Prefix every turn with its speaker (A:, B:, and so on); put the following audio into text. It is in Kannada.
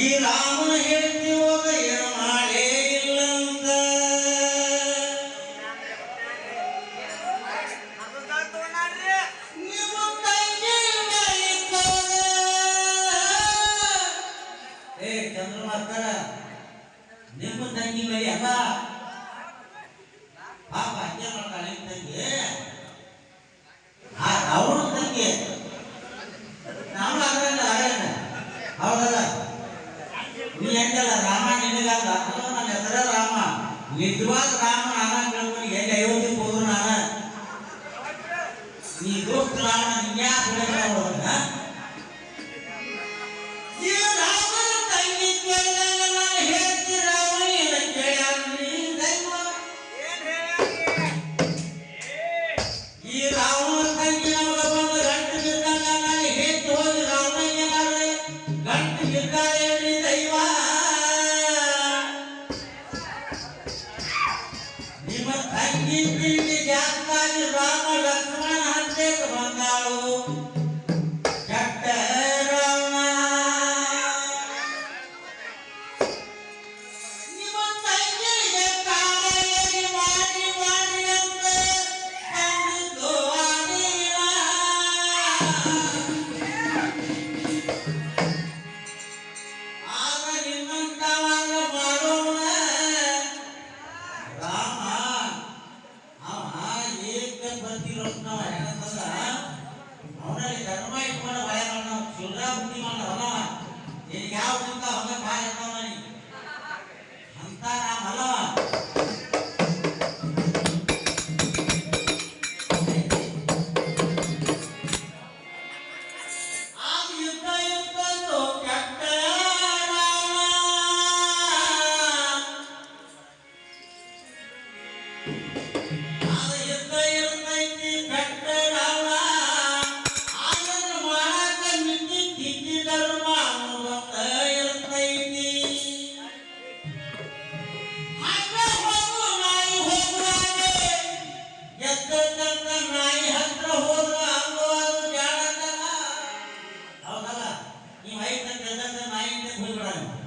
A: ಈ ರಾಮನ ಹೇಳ್ತಿ ಹೋಗ ಏನು ಮಾಡೇ ಇಲ್ಲಂತ. ನಿಮ್ಮ ತಂಗಿ. ಏ ಚಂದ್ರ ಮಾಸ್ತರ, ನಿಮ್ಮ ತಂಗಿ ಮರಿ ಅಲ್ಲ? ಪಾಪ ಹಂಗೆ ಮಾಡ್ತಾಳೆ ತಂಗಿ. ಅವಳ ತಂಗಿ. ನಾವು ಆಗಲ್ಲ ಹೌದಲ್ಲ? ನೀ ಹೆಂಗಲ್ಲ? ರಾಮ ನಿನಗಲ್ಲ. ನನ್ನ ಹೆಸರ ರಾಮ. ನಿಜವಾದ ರಾಮ ನಾನು ಕೇಳ್ಕೊಂಡು ಎಲ್ಲಿ ಅಯೋಧ್ಯಕ್ಕೆ ಹೋದ್ರು ನಾನು? ನೀ ದೋಸ್ತ ರಾಮ ನಿನ್ಯಾಕ ಬಿಡಲ್ಲ ನಿಮ್ಮ ತಂಗಿ ಪ್ರೀತಿ ರಾಮ ಲಕ್ಷ್ಮಣ ಹಂತಕ್ಕೆ ಬಂದಾಳು ಕೆಟ್ಟ ರಾವಣ ನಿಮ್ಮ ತಂಗಿಗೆ ಕಾವಲಿಗೆ ಮಾಡಿ ಮಾಡಿ ಅಂತ ಅಂದಿದ್ದು ಆಗಿಲ್ಲ. তীরক নয় नाइन से भूल रहा हूँ